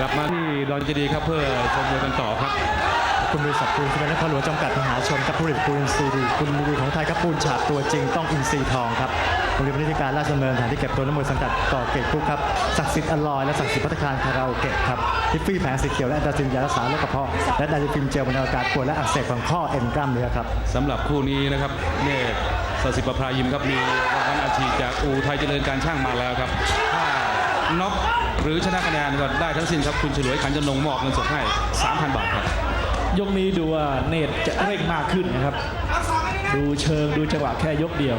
กลับมาที่ดอนเจดีครับเพื่อชมมวยกันต่อครับ คุณบริษัทปูนซีเมนต์นครหลวงจำกัดมหาชนครับผู้ผลิตปูนอินทรีคุณมือของไทยครับปูนฉาบตัวจริงต้องอินทรีทองครับโรงเรียนพิธิการราชดำเนินสถานที่เก็บตัวน้ำมวยสังกัดก่อเกตคุกครับศักดิ์สิทธิ์อลอยและศักดิ์สิทธิ์พัฒคารคาราโอเกะครับทิฟฟี่แผงสีเขียวและแอนตาซินยารักษาโรคกระเพาะและไดาซิฟิมเจลบรรเทาอาการปวดและอักเสบของข้อเอ็นกล้ามเนื้อครับสำหรับคู่นี้นะครับเนตรสศิประภายิมครับมีรางวัลอาชีพจากอูไทยเจริญการช่างมาแล้วครับ น็อกหรือชนะคะแนนก็ได้ทั้งสิ้นครับคุณฉลวยขันจนงมอบเงินสดให้ 3,000 บาทครับ ยกนี้ดูว่าเนตจะเร่งมากขึ้นนะครับ ดูเชิงดูจังหวะแค่ยกเดียว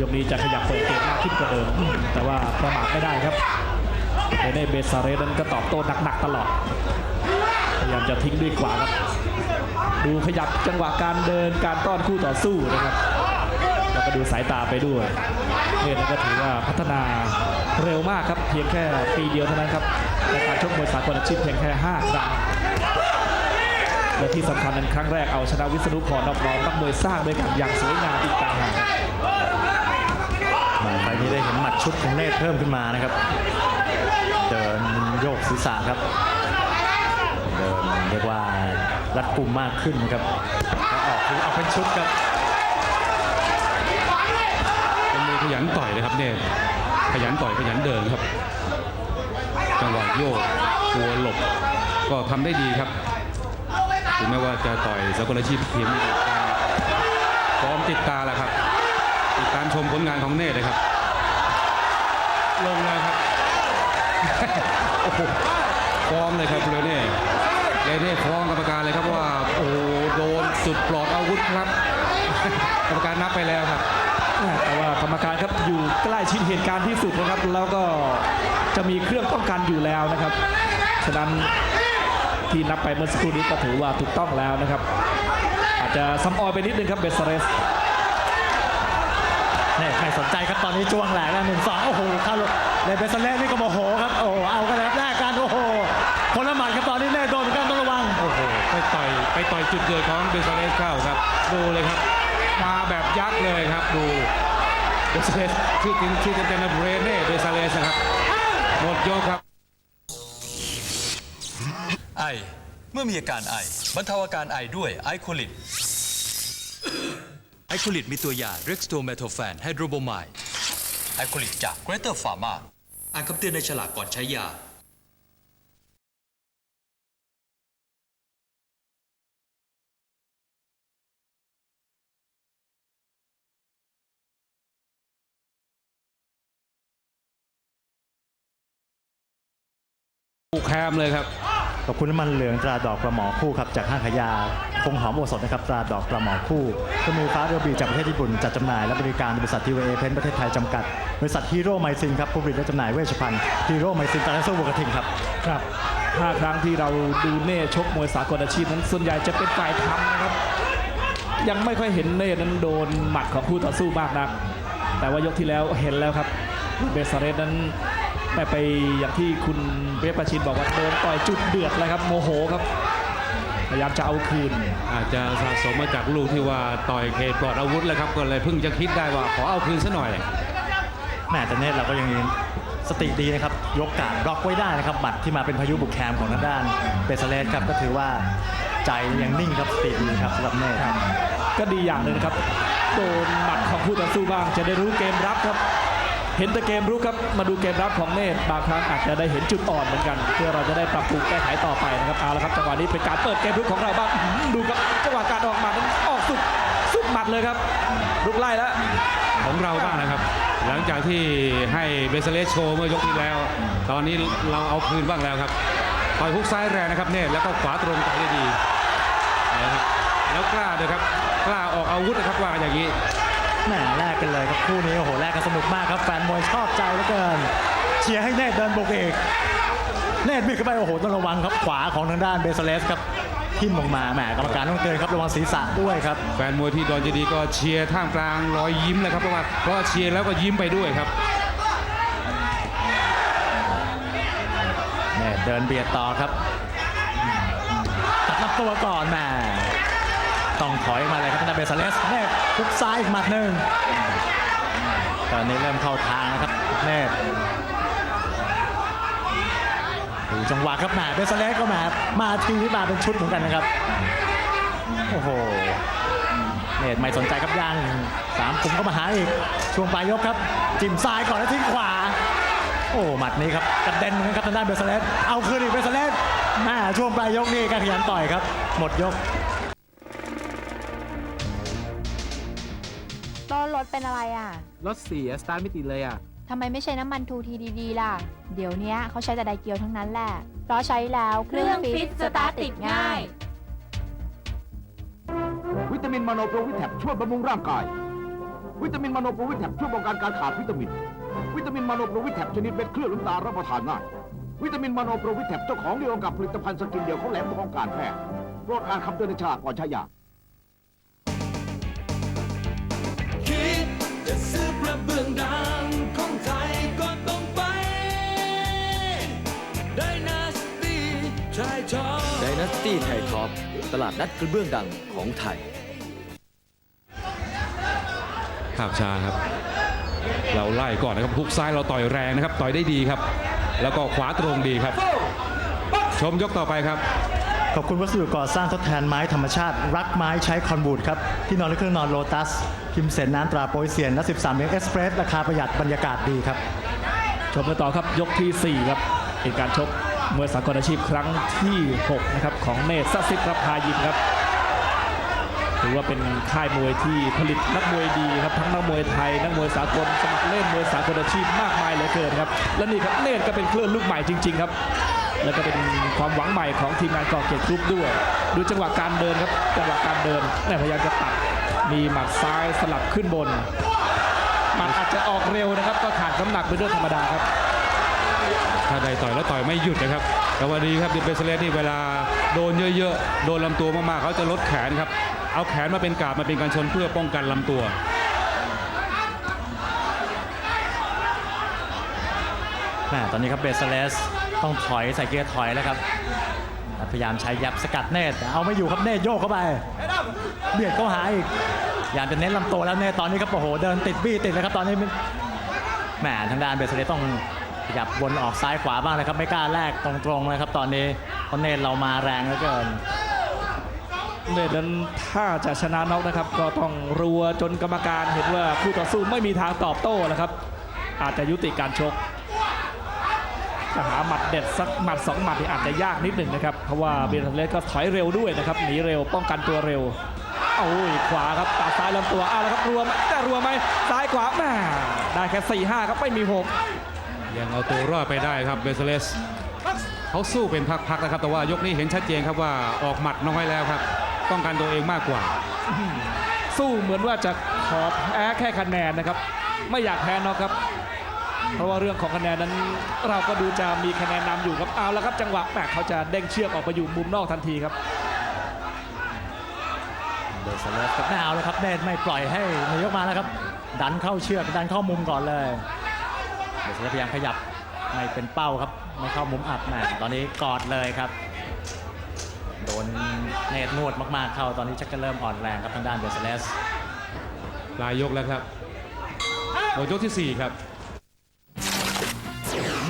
ยกนี้จะขยับเปิดเกมมากขึ้นกว่าเดิม แต่ว่าประมาทไม่ได้ครับเรเน่เบซาเรสนั้นก็ตอบโต้หนักๆตลอด พยายามจะทิ้งด้วยขวาครับ ดูขยับจังหวะการเดินการต้อนคู่ต่อสู้นะครับ แล้วก็ดูสายตาไปด้วย เนตรนั้นก็ถือว่าพัฒนาเร็วมากครับ เพียงแค่ปีเดียวเท่านั้นครับในการชกมวยสากลอาชีพเพียงแค่5ครั้งและที่สำคัญนั้นครั้งแรกเอาชนะวิษณุพรนอบน้อมนักมวยสร้างด้วยกันอย่างสวยงามอีกต่างหากไฟล์นี้ได้เห็นหมัดชุดของเนตรเพิ่มขึ้นมานะครับ เดินโยกศีรษะครับ เดินเรียกว่ารัดกุมมากขึ้นนะครับแล้วออกคือเอาเป็นชุดครับ เป็นมือ ขยันต่อยนะครับเนตรขยันต่อยขยันเดินครับ จังหวะโยกตัวหลบก็ทำได้ดีครับถึงแม้ว่าจะต่อยสากลอาชีพเพียงพร้อมติดตาแล้วครับ ติดตามชมผลงานของเนตเลยครับ ลงแล้วครับโอ้โหฟ้องเลยครับเลเน่เลเน่ฟ้องกรรมการเลยครับว่าโอ้โหโดนจุดปลอดอาวุธครับ กรรมการนับไปแล้วครับ แต่ว่ากรรมการครับอยู่ใกล้ชิดเหตุการณ์ที่สุดนะครับ แล้วก็จะมีเครื่องป้องกันอยู่แล้วนะครับ ฉะนั้นที่นับไปเมื่อสักครู่นี้ก็ถือว่าถูกต้องแล้วนะครับ อาจจะซ้ำออยไปนิดนึงครับเบสเรสนี่ไม่สนใจครับตอนนี้จ้วงแหลกแล้วหนึ่งสองโอ้โหเข้าเลยเบสเรสนี่ก็โมโหครับอ้โห เบซาเลสชื่อจริงชื่อเต็มๆนะเบรเน่เบซาเลสนะครับหมดยกครับ ไอ เมื่อมีอาการไอบรรเทาอาการไอด้วยไอโคลิตไอโคลิตมีตัวยาเร็กสโตเมโทแฟนไฮโดรโบไมด์ไอโคลิตจากเกรเตอร์ฟาร์มาอ่านคำเตือนในฉลากก่อนใช้ยา ปูแคมเลยครับ ขอบคุณน้ำมันเหลืองตราดอกปลาหมอคู่ครับจากห้างขายยาคงหอมโอสถนะครับตราดอกปลาหมอคู่เครื่องมือฟ้าเรือบีจากประเทศญี่ปุ่นจัดจำหน่ายและบริการบริษัททีวีเอเพนประเทศไทยจำกัด บริษัทฮีโร่ไมซินครับผู้ผลิตและจำหน่ายเวชภัณฑ์ฮีโร่ไมซินตาและสู้บุกระทิงครับครับห้าครั้งที่เราดูเน่ชกมวยสากลอาชีพนั้นส่วนใหญ่จะเป็นฝ่ายทำนะครับ ยังไม่ค่อยเห็นเน่นั้นโดนหมัดของคู่ต่อสู้มากนัก แต่ว่ายกที่แล้วเห็นแล้วครับเบสเรสนั้น ไม่ไปอย่างที่คุณเบสปาชินบอกว่าโดนต่อยจุดเดือดเลยครับโมโหครับพยายามจะเอาคืน อาจจะสะสมมาจากลูกที่ว่าต่อยเขตปลอดอาวุธแล้วครับก็เลยเพิ่งจะคิดได้ว่าขอเอาคืนซะหน่อยแม่แต่เนตเราก็ยังสติดีนะครับยกการบล็อกไว้ได้นะครับหมัดที่มาเป็นพายุบุกแคมของทางด้านเบสเลสครับก็ถือว่าใจยังนิ่งครับสติดีครับสำหรับเนตก็ดีอย่างหนึ่งนะครับโดนหมัดของคู่ต่อสู้บ้างจะได้รู้เกมรับครับ เห็นแต่เกมรุกครับมาดูเกมรับของเนตบางครั้งอาจจะได้เห็นจุดอ่อนเหมือนกัน เพื่อเราจะได้ปรับปรุงแก้ไขต่อไปนะครับเอาละครับจังหวะนี้เป็นการเปิดเกมรุกของเราบ้างดูครับจังหวะการออกหมัดนั้นออกสุดสุดหมัดเลยครับลุกไล่แล้วของเราบ้างนะครับ หลังจากที่ให้เบสเลสโชว์เมื่อยกที่แล้ว ตอนนี้เราเอาคืนบ้างแล้วครับต่อยฮุกซ้ายแรงนะครับเนตแล้วก็ขวาตรงต่อยได้ดีนะครับแล้วกล้าด้วยครับกล้าออกอาวุธนะครับว่าอย่างนี้ แหม่แลกกันเลยครับคู่นี้โอ้โหแลกกันสนุกมากครับแฟนมวยชอบใจเหลือเกิน เชียร์ให้เนตเดินบุกเอกเนตมีเข้าไปโอ้โหต้องระวังครับขวาของทางด้านเบสเลสครับทิ่มลงมาแหมกรรมการต้องเตือนครับระวังศีรษะด้วยครับ แฟนมวยที่ดอนเจดีย์ก็เชียร์ท่ามกลางรอยยิ้มเลยครับเพราะว่าเพราะว่าเชียร์แล้วก็ยิ้มไปด้วยครับเนตเดินเบียดต่อครับตัดลำตัวก่อนแหม ต้องถอยมาเลยครับทางด้านเบสเลสเนตทุกซ้ายอีกหมัดหนึ่งตอนนี้เริ่มเข้าทางนะครับเนตจังหวะครับแมาเบสเลสก็มามาทีนี้มาเป็นชุดเหมือนกันนะครับโอ้โหเนตไม่สนใจครับย่างสามคุมก็มาหาอีกช่วงปลายยกครับ จิ้มซ้ายก่อนแล้วทิ้งขวา โอ้หมัดนี้ครับกระเด็นเหมือนกันครับทางด้านเบสเลสเอาคืนอีกเบสเลสแม่ช่วงปลายยกนี่การขยันต่อยครับ หมดยก ถเป็นอะไรอะ รถเสียสตาร์ทไม่ติดเลยอะ ทำไมไม่ใช้น้ำมันทูทีดีๆล่ะ เดี๋ยวเนี้ยเขาใช้แต่ไดเกียวทั้งนั้นแหละ เพราะใช้แล้วเครื่องฟิตสตาร์ทติดง่าย วิตามินมโนโปรวิแทบช่วยบำรุงร่างกาย วิตามินมโนโปรวิแทบช่วยป้องกันการขาดวิตามิน วิตามินมโนโปรวิแทบชนิดเม็ดเคลือบน้ำตารับประทานง่าย วิตามินมโนโปรวิแทบเจ้าของเดียวกับผลิตภัณฑ์สกินเดียวของแหลมทองการแพทย์โปรดอ่านคำเตือนในฉลากก่อนใช้ยา จะซื้อกระเบื้องดังของไทยก็ต้องไปไดนาสตี้ชายชอบไดนาสตี้ไทยท็อปตลาดนัดกระเบื้องดังของไทย ภาพช้าครับ เราไล่ก่อนนะครับฮุกซ้ายเราต่อยแรงนะครับ ต่อยได้ดีครับ แล้วก็ขวาตรงดีครับ ชมยกต่อไปครับ ขอบคุณวัสดุก่อสร้างทดแทนไม้ธรรมชาติ รักไม้ใช้คอนบูดครับ ที่นอนและเครื่องนอนโลตัส พิมพ์เสนน้ำตราโปยเซียนและ13เลี้ยงเอสเพรสราคาประหยัดบรรยากาศดีครับ ชมกันต่อครับยกทีสี่ 4 ครับเป็นการชกมวยสากลอาชีพครั้งที่ 6 นะครับ ของเนตรสัสิทธิ์รับพายิมครับถือว่าเป็นค่ายมวยที่ผลิตนักมวยดีครับทั้งนักมวยไทยนักมวยสากลสมัครเล่นมวยสากลอาชีพมากมายเหลือเกินครับและนี่ครับเนตก็เป็นเคลื่อนลูกใหม่จริง ๆ ครับ แล้วก็เป็นความหวังใหม่ของทีมงานกอเกตกรุ๊ปด้วย ดูจังหวะการเดินครับจังหวะการเดินแม่พยายามจะตัดมีหมัดซ้ายสลับขึ้นบนหมัดอาจจะออกเร็วนะครับ ก็ขาดน้ำหนักเป็นเรื่องธรรมดาครับถ้าได้ต่อยแล้วต่อยไม่หยุดนะครับ แต่ว่าดีครับเดิเบสเลสนี่เวลาโดนเยอะๆ โดนลำตัวมากๆ เขาจะลดแขนครับ เอาแขนมาเป็นกาบมาเป็นการชนเพื่อป้องกันลำตัว แม่ตอนนี้ครับเบสเลสต้องถอยใส่เกียร์ถอยแล้วครับ พยายามใช้ยับสกัดเนตแต่เอาไม่อยู่ครับเนตโยกเข้าไป เบียดเข้าหาอีกพยายามจะเน้นลำตัวแล้วเนตตอนนี้ครับโอ้โหเดินติดบี้ติดเลยครับตอนนี้แหมทางด้านเบสเลสต้องขยับวนออกซ้ายขวาบ้างนะครับไม่กล้าแลกตรงๆเลยครับตอนนี้เพราะเนตเรามาแรงเหลือเกินเนตนั้นถ้าจะชนะน็อกนะครับ ก็ต้องรัวจนกรรมการเห็นว่าคู่ต่อสู้ไม่มีทางตอบโต้แล้วครับ อาจจะยุติการชก จะหาหมัดเด็ดสักหมัดสองหมัดที่อาจจะยากนิดหนึ่งนะครับ เพราะว่าเบนเลสก็ถอยเร็วด้วยนะครับหนีเร็วป้องกันตัวเร็วโอ้ยขวาครับตาซ้ายลำตัวอ้าวแล้วครับรัวไหมแต่รัวไหมซ้ายขวาแม่ได้แค่4ี่ห้าครับไม่มีหกยังเอาตัวรอดไปได้ครับเบสเลสเขาสู้เป็นพักๆนะครับ แต่ว่ายกนี้เห็นชัดเจนครับว่าออกหมัดน้อยแล้วครับป้องกันตัวเองมากกว่า สู้เหมือนว่าจะขอแพ้แค่คะแนนนะครับ ไม่อยากแพ้น็อกครับ เพราะว่าเรื่องของคะแนนนั้นเราก็ดูจะมีคะแนนนำอยู่ครับเอาแล้วครับจังหวะแปกเขาจะเด้งเชือกออกไปอยู่มุมนอกทันทีครับเบสเลสกับไม่เอาแล้วครับเนตไม่ปล่อยให้นายกมาแล้วครับ ดันเข้าเชือกดันเข้ามุมก่อนเลยเบสเลสพยายามขยับไม่เป็นเป้าครับไม่เข้ามุมอับแหมตอนนี้กอดเลยครับ โดนเนตนวดมากๆเข้าตอนนี้ชักจะเริ่มอ่อนแรงครับทางด้านเบสเลสปลายยกแล้วครับหมดยกที่ 4 ครับ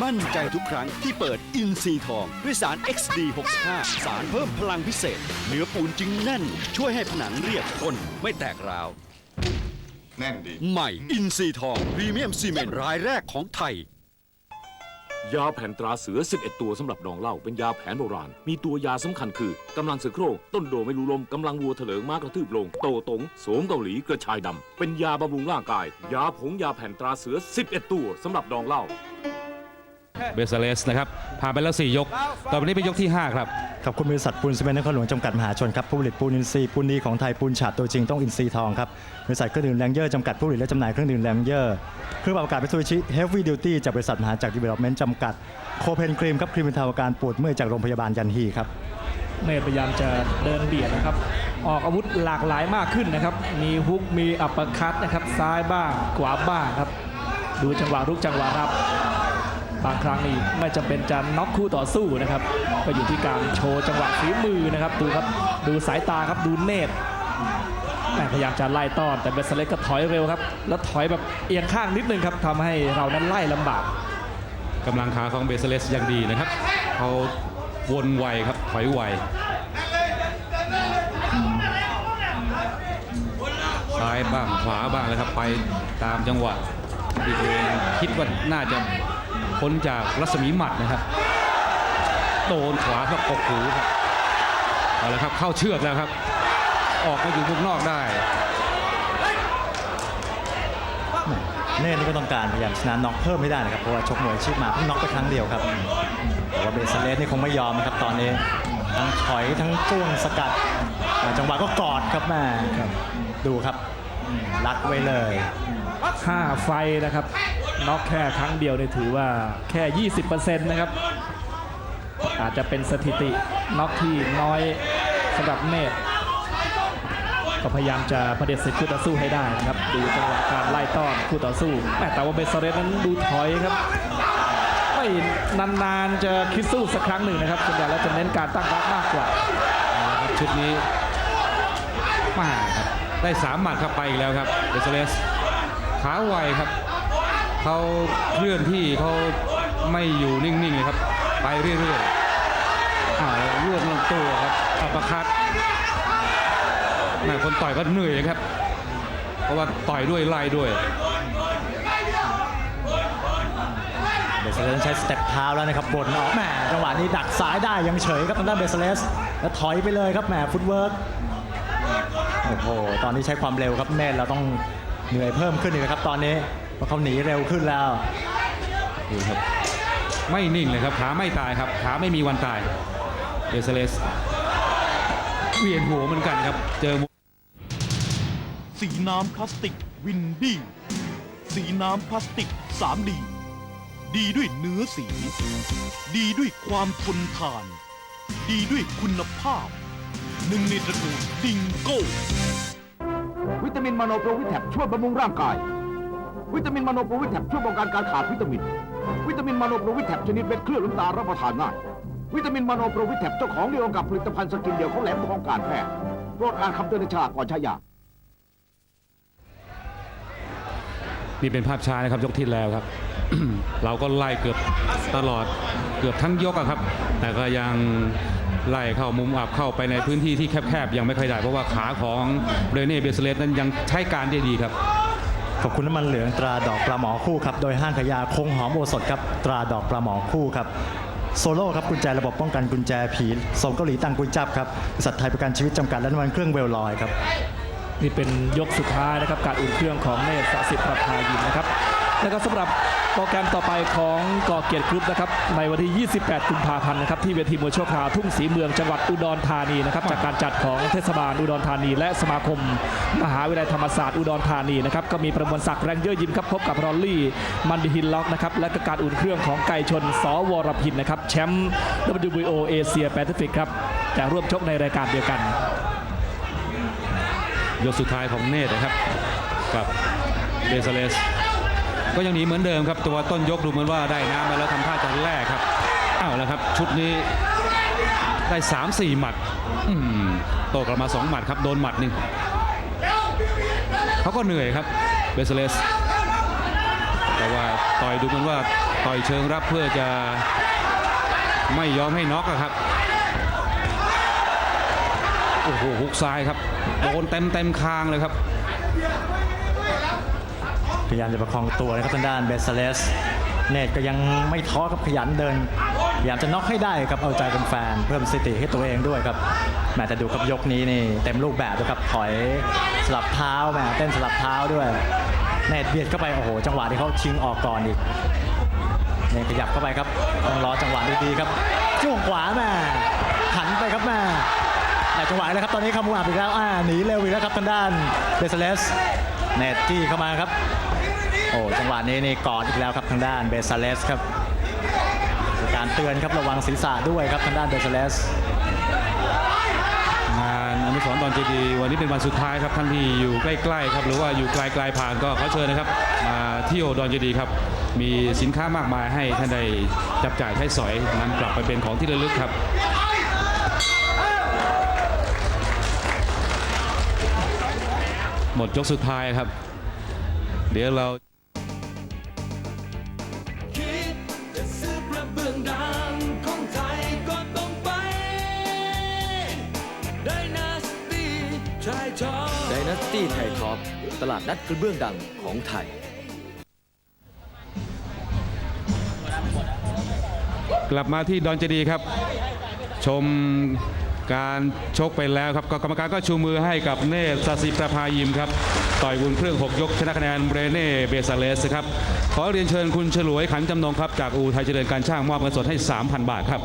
มั่นใจทุกครั้งที่เปิดอินซีทอง ด้วยสาร XD 65สารเพิ่มพลังพิเศษ เนื้อปูนจึงแน่น ช่วยให้ผนังเรียบทนไม่แตกร้าว แน่นดี ใหม่อินซีทองพรีเมียมซีเมนต์รายแรกของไทย ยาแผ่นตราเสือ 11 ตัวสำหรับดองเหล้าเป็นยาแผนโบราณ มีตัวยาสำคัญคือกำลังเสือโคร่งต้นโดไม่รู้ลมกำลังวัวเถลิงม้ากระทืบลง โตตงโสมเกาหลีกระชายดำเป็นยาบำรุงร่างกาย ยาผงยาแผ่นตราเสือ 11 ตัวสำหรับดองเหล้า เบสเลสนะครับผ่านไปแล้ว4ยกต่อไปนี้เป็นยกที่ 5 ครับ ขอบคุณบริษัทปูนซีเมนต์นครหลวงจำกัดมหาชนครับผู้ผลิตปูนอินทรีย์ปูนดีของไทยปูนฉาบตัวจริงต้องอินทรีย์ทองครับบริษัทเครื่องดื่มแรงเยอร์จำกัดผู้ผลิตและจำหน่ายเครื่องดื่มแรงเยอร์เครื่องปรับอากาศมิตซูบิชิเฮฟวี่ดิวตี้จากบริษัทมหาจักรดีเวล็อปเมนต์จำกัดโคเพนครีมครับครีมบรรเทาอาการปวดเมื่อยจากโรงพยาบาลยันฮีครับเนตพยายามจะเดินเบียดนะครับ ออกอาวุธหลากหลายมากขึ้นนะครับ มีฮุก มีอัปเปอร์คัตนะครับ ซ้ายบ้าง ขวาบ้างครับ ดูจังหวะรุกจังหวะรับ บางครั้งนี่ไม่จำเป็นจะน็อกคู่ต่อสู้นะครับ ก็อยู่ที่การโชว์จังหวะฝีมือนะครับดูครับดูสายตาครับดูเนตแม่พยายามจะไล่ต้อนแต่เบสเลสก็ถอยเร็วครับ แล้วถอยแบบเอียงข้างนิดนึงครับทำให้เรานั้นไล่ลำบากกำลังขาของเบสเลสยังดีนะครับเขาวนไวครับถอยไวซ้ายบ้างขวาบ้างเลยครับไปตามจังหวะที่ตัวเองคิดว่าน่าจะ พ้นจากรัศมีหมัดนะครับโดนขวาครับกกหูครับเอาละครับเข้าเชือกแล้วครับ ออกมาอยู่วงนอกได้เน่นี่ก็ต้องการพยายามชนะน็อกเพิ่มให้ได้นะครับเพราะว่าชกมวยอาชีพมาเพิ่งน็อกไปครั้งเดียวครับแต่ว่าเบสเลสนี่คงไม่ยอมนะครับตอนนี้ทั้งถอยทั้งจ้วงสกัดอ่าจังหวะก็กอดครับแม่ดูครับอืม รัดไว้เลย 5 ไฟล์นะครับน็อกแค่ครั้งเดียวเนี่ยถือว่าแค่ 20%นะครับ อาจจะเป็นสถิติน็อกที่น้อยสำหรับเนตรก็พยายามจะประเด็นศึกคู่ต่อสู้ให้ได้นะครับ ดูจังหวะการไล่ต้อนคู่ต่อสู้แม่แต่ว่าเบสเรสนั้นดูถอยครับไม่นานๆจะคิดสู้สักครั้งหนึ่งนะครับส่วนใหญ่แล้วจะเน้นการตั้งรับมากกว่าครับชุดนี้มาครับ ได้สามหมัดครับไปอีกแล้วครับเดซเลสขาไวครับเขาเคลื่อนที่เขาไม่อยู่นิ่งๆเลยครับ ไปเรื่อยๆอ้าวรวบลงตัวครับอัปเปร์คัดแม่คนต่อยก็เหนื่อยครับ เพราะว่าต่อยด้วยไล่ด้วยเบสเลสใช้สเต็ปเท้าแล้วนะครับบนออกแหมจังหวะนี้ดักซ้ายได้ยังเฉยครับทางด้านเบสเลสแล้วถอยไปเลยครับแหมฟุตเวิร์ก อ้โห ตอนนี้ใช้ความเร็วครับเนตเราต้องเหนื่อยเพิ่มขึ้นอีกนะครับตอนนี้เพราะเขาหนีเร็วขึ้นแล้วดูครับไม่นิ่งเลยครับขาไม่ตายครับขาไม่มีวันตายเดซเลสเวียนหัวเหมือนกันครับ เจอสีน้ำพลาสติกวินดี้สีน้ำพลาสติก 3D ดีด้วยเนื้อสี ดีด้วยความทนทาน ดีด้วยคุณภาพ หนึ่งในตระกูลดิงโก้ วิตามินมาโนโปรวิแทบช่วยบำรุงร่างกาย วิตามินมาโนโปรวิแทบช่วยป้องกันการขาดวิตามิน วิตามินมาโนโปรวิแทบชนิดเม็ดเคลือบน้ำตาลรับประทานง่ายวิตามินมาโนโปรวิแทบเจ้าของเดียวกับผลิตภัณฑ์สกินเดียวของแหลมทองการแพทย์โปรดอ่านคำเตือนในฉลากก่อนใช้ยา นี่เป็นภาพช้านะครับยกที่แล้วครับ เราก็ไล่เกือบตลอดเกือบทั้งยกอะครับ แต่ก็ยัง ไล่เข้ามุมอับเข้าไปในพื้นที่ที่แคบๆ ยังไม่ค่อยได้ เพราะว่าขาของเบรเน่เบสเลสนั้นยังใช้การได้ดีครับขอบคุณน้ำมันเหลืองตราดอกปลาหมอคู่ครับ โดยห้างขายยาคงหอมโอสถครับ ตราดอกปลาหมอคู่ครับ โซโล่ครับกุญแจระบบป้องกันกุญแจผีส่งเกาหลีตังกุญจับครับบริษัทไทยประกันชีวิตจำกัดและน้ำมันเครื่องเวลลอยครับ นี่เป็นยกสุดท้ายนะครับ การอุ่นเครื่องของเนตรสสิทธิ์ประภายินนะครับ แล้วก็สำหรับโปรแกรมต่อไปของก่อเกียรติกรุ๊ปนะครับในวันที่ 28 กุมภาพันธ์นะครับที่เวทีมวยชั่วคราวทุ่งศรีเมืองจังหวัดอุดรธานีนะครับจากการจัดของเทศบาลอุดรธานี และสมาคม มหาวิทยาลัยธรรมศาสตร์อุดรธานีนะครับก็มีประมวลศักดิ์แรงเยอะยิมครับพบกับรอลลี่มันดิฮินล็อกนะครับและก็การอุ่นเครื่องของไก่ชนสวรพินนะครับแชมป์ WBO เอเชียแปซิฟิกครับจะร่วมชกในรายการเดียวกัน ยกสุดท้ายของเนตนะครับกับเบสเลส ก็ยังหนีเหมือนเดิมครับ ตัวต้นยกดูเหมือนว่าได้น้ำมาแล้วทำท่าจะแลกครับอ้าวแล้วครับ ชุดนี้ได้ 3 4 หมัดอืมโตกลับมา 2 หมัดครับ โดนหมัดหนึ่งเขาก็เหนื่อยครับเบสเลสแต่ว่าต่อยดูเหมือนว่าต่อยเชิงรับเพื่อจะไม่ยอมให้น็อกครับโอ้โหฮุกซ้ายครับโดนเต็มเต็มคางเลยครับ พยายามจะประคองตัวนะครับทางด้านเบสเลสเนตก็ยังไม่ท้อครับขยันเดินพยายามจะน็อกให้ได้ครับเอาใจเป็นแฟนเพิ่มสติให้ตัวเองด้วยครับแมแต่ดูครับยกนี้นี่เต็มรูปแบบเลยครับถอยสลับเท้าแหมเต้นสลับเท้าด้วยเนตเบียดเข้าไปโอ้โหจังหวะที่เขาชิงออกก่อนอีกเนตขยับเข้าไปครับต้องรอจังหวะดีๆครับจ้วงขวาแม่หันไปครับแม่แต่จังหวะแล้วครับตอนนี้ขมูอับอีกแล้วอ่าหนีเร็วอีกแล้วครับทางด้านเบสเลสเนตจี้เข้ามาครับ โอ้จังหวะนี้นี่กอดอีกแล้วครับทางด้านเบซาเลสครับการเตือนครับระวังศีรษะด้วยครับทางด้านเบซาเลสงานอนุสรณ์ตอนเจดีวันนี้เป็นวันสุดท้ายครับท่านที่อยู่ใกล้ๆครับหรือว่าอยู่ไกลๆผ่านก็ขอเชิญนะครับมาเที่ยวดอนเจดีครับมีสินค้ามากมายให้ท่านได้จับจ่ายใช้สอยนำกลับไปเป็นของที่ระลึกครับหมดยกสุดท้ายครับ เดี๋ยวเรา ตี้ไทยท็อปตลาดนัดกระเบื้องดังของไทย กลับมาที่ดอนเจดีครับ ชมการชกไปแล้วครับกรรมการก็ชูมือให้กับเนตรสศิประภายิมครับ ต่อยบุญเครื่อง 6 ยก ชนะคะแนนเบรเน่เบซาเลสครับ ขอเรียนเชิญคุณฉลวยขันจำนงครับ จากอูไทยเจริญการช่างมอบเงินสดให้ 3,000 บาทครับ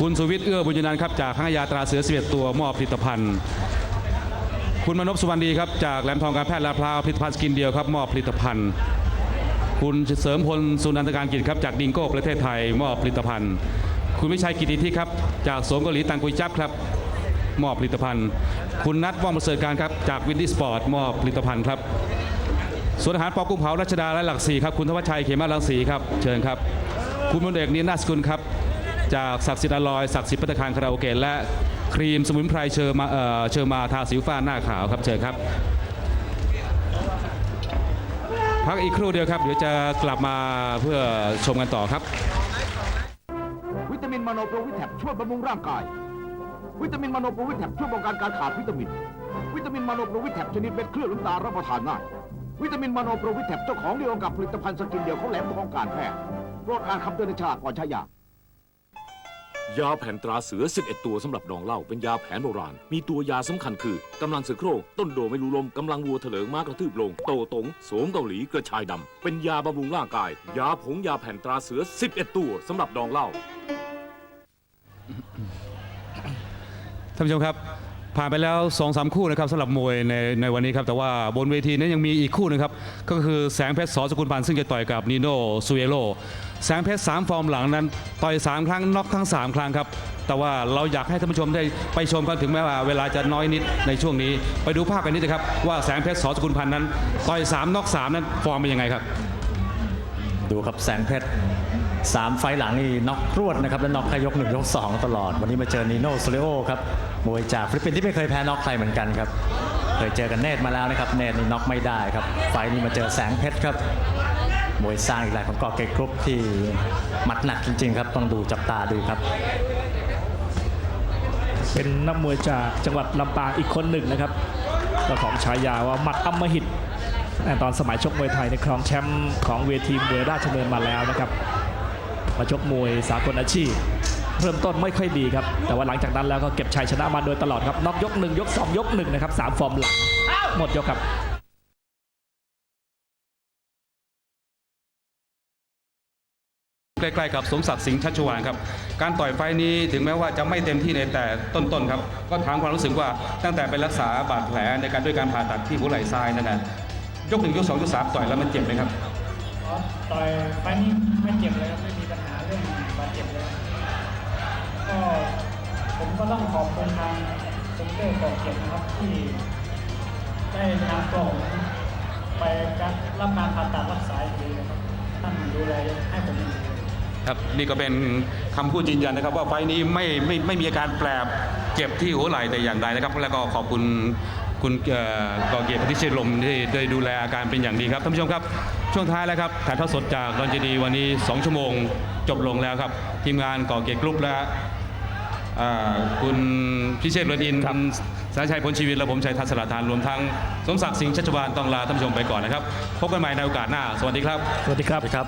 คุณสุวิทย์เอื้อบุญยนันครับ จากข้างยาตราเสือ11ตัวมอบผลิตภัณฑ์ คุณมนพสุวรรณดีครับจากแหลมทองการแพทย์ลาพร้าวผลิตภัณฑ์สกินเดียวครับมอบผลิตภัณฑ์ คุณเสริมพลสุนันทการกิจครับจากดิงโก้ประเทศไทยมอบผลิตภัณฑ์ คุณวิชัยกิติที่ครับจากสมเกาหลีตังกุยจับครับมอบผลิตภัณฑ์ คุณนัทว่องประเสริฐการครับจากวินดี้สปอร์ตมอบผลิตภัณฑ์ครับส่วนอาหารปอกุ้งเผารัชดาและหลักสีครับคุณธวัชชัยเขมาลังสีครับเชิญครับ คุณมนเอกนินนาสกุลครับ จากศักดิ์สิทธิ์อลอยศักดิ์สิทธิ์พัตตาคารคาราโอเกะและ ครีมสมุนไพรเชอร์มาเอ่อเชอร์มาทาสิวฟ้าหน้าขาวครับเชิญครับ พักอีกครู่เดียวครับ เดี๋ยวจะกลับมาเพื่อชมกันต่อครับ วิตามินมโนโปรวิแทบช่วยบำรุงร่างกาย วิตามินมโนโปรวิแทบช่วยป้องกันการขาดวิตามิน วิตามินมโนโปรวิแทบชนิดเม็ดเคลือบน้ำตารับประทานง่ายวิตามินมโนโปรวิแทบเจ้าของเดียวกับผลิตภัณฑ์สกินเดียวของแหลมทองการแพทย์โปรดอ่านคำเตือนในฉลากก่อนใช้ยา ยาแผ่นตราเสือ 11 ตัวสำหรับดองเหล้าเป็นยาแผนโบราณ มีตัวยาสำคัญคือกำลังเสือโคร่งต้นโดไม่รู้ลมกำลังวัวเถลิงม้ากระทืบลง โตตงโสมเกาหลีกระชายดำเป็นยาบำรุงร่างกาย ยาผงยาแผ่นตราเสือ 11 ตัวสำหรับดองเหล้าท่านผู้ชมครับ ผ่านไปแล้ว2อสคู่นะครับสำหรับมวยในในวันนี้ครับ แต่ว่าบนเวทีนั้นยังมีอีกคู่นึงครับ ก็คือแสงเพชรสอสกุลพันธ์ซึ่งจะต่อยกับนิโน่ซูเอโล แสงเพชร3ฟอร์มหลังนั้น ต่อย 3 ครั้งน็อกทั้ง 3 ครั้งครับ แต่ว่าเราอยากให้ท่านผู้ชมได้ไปชมกันถึงแม้ว่าเวลาจะน้อยนิดในช่วงนี้ ไปดูภาพกันนิดนะครับ ว่าแสงเพชรสอสกุลพันธ์นั้น ต่อย 3น็อก3 นั้นฟอร์มเป็นยังไงครับ ดูครับแสงเพชรสามไฟหลังนี่น็อกรวดนะครับและน็อกแค่ยกหนึ่งยกสองตลอด วันนี้มาเจอนีโน่โซเลโอครับมวยจากฟิลิปปินส์ที่ไม่เคยแพ้น็อกใครเหมือนกันครับเคยเจอกันเนตมาแล้วนะครับเนตนี่น็อกไม่ได้ครับไฟนี้มาเจอแสงเพชรครับ มวยสร้างอีกรายของกอเกกรุ๊ปที่หมัดหนักจริง ๆ ครับ ต้องดูจับตาดูครับ เป็นนักมวยจากจังหวัดลำปางอีกคนหนึ่งนะครับเจ้าของฉายาว่าหมัดอำมหิตแต่ตอนสมัยชกมวยไทยในครองแชมป์ของเวทีมวยราชดำเนินมาแล้วนะครับมาชกมวยสากลอาชีพ เริ่มต้นไม่ค่อยดีครับ แต่ว่าหลังจากนั้นแล้วก็เก็บชัยชนะมาโดยตลอดครับนอกยกหนึ่งยกสองยกหนึ่งนะครับสามฟอร์มหลังหมดยกครับ ใกล้ๆกับสมศักดิ์สิงห์ชัชวานครับการต่อยไฟนี้ถึงแม้ว่าจะไม่เต็มที่ในแต่ต้นๆครับก็ถามความรู้สึกว่าตั้งแต่ไปรักษาบาดแผลในการด้วยการผ่าตัดที่หัวไหล่ซ้ายนั่นนะยกหนึ่งยกสองยกสามต่อยแล้วมันเจ็บไหมครับต่อยไฟนี้ไม่เจ็บเลยไม่มีปัญหาเรื่องบาดเจ็บเลยก็ผมก็ต้องขอบคุณทางเซ็นเตอร์บอกเก็บนะครับที่ได้นำตัวผมไปรับการผ่าตัดรักษาอีกทีนะครับท่านดูแลให้ผมดี ครับนี่ก็เป็นคำพูดยืนยันนะครับ ว่าไฟล์นี้ไม่ไม่ไม่มีอาการแปรเจ็บที่หัวไหล่แต่อย่างใดนะครับ แล้วก็ขอบคุณคุณเอ่อกอเกียรติพิเชษลมที่ได้ดูแลอาการเป็นอย่างดีครับท่านผู้ชมครับ ช่วงท้ายแล้วครับถ่ายทอดสดจากดอนเจดีย์วันนี้ 2 ชั่วโมงจบลงแล้วครับ ทีมงานก่อเกียรติกรุ๊ปและอ่าคุณพิเชษเรือนอินทร์คุณสายชัยพลชีวิตและผมชัยทัศนทานรวมทั้งสมศักดิ์สิงห์ชัชวานต้องลาท่านผู้ชมไปก่อนนะครับ พบกันใหม่ในโอกาสหน้า สวัสดีครับ สวัสดีครับครับ